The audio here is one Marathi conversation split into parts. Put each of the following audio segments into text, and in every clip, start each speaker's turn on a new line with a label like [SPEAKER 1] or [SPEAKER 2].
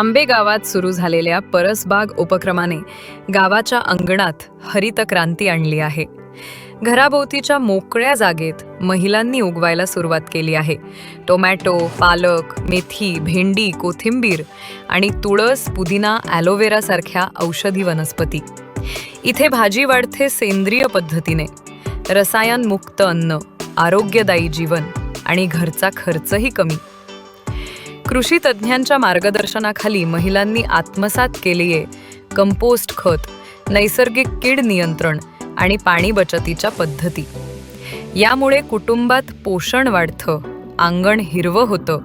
[SPEAKER 1] आंबे गावात सुरू झालेल्या परसबाग उपक्रमाने गावाच्या अंगणात हरित क्रांती आणली आहे. घराभोवतीच्या मोकळ्या जागेत महिलांनी उगवायला सुरुवात केली आहे. टोमॅटो पालक मेथी भेंडी कोथिंबीर आणि तुळस पुदिना ॲलोवेरा सारख्या औषधी वनस्पती. इथे भाजी वाढते सेंद्रिय पद्धतीने. रसायनमुक्त अन्न आरोग्यदायी जीवन आणि घरचा खर्चही कमी. कृषी तज्ज्ञांच्या मार्गदर्शनाखाली महिलांनी आत्मसात केली आहे कंपोस्ट खत नैसर्गिक कीड नियंत्रण आणि पाणी बचतीच्या पद्धती. यामुळे कुटुंबात पोषण वाढतं अंगण हिरवं होतं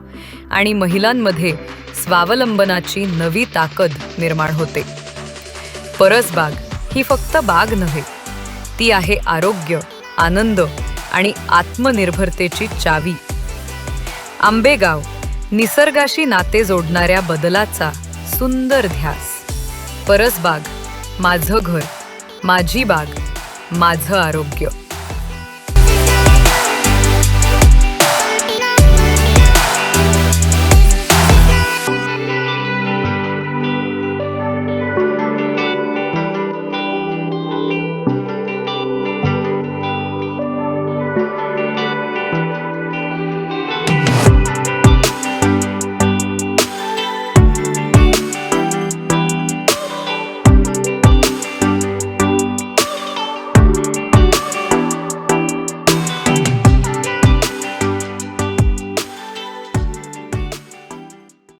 [SPEAKER 1] आणि महिलांमध्ये स्वावलंबनाची नवी ताकद निर्माण होते. परसबाग ही फक्त बाग नव्हे ती आहे आरोग्य आनंद आणि आत्मनिर्भरतेची चावी. आंबेगाव निसर्गाशी नाते जोडणाऱ्या बदलाचा सुंदर ध्यास. परसबाग माझं घर माझी बाग माझं आरोग्य.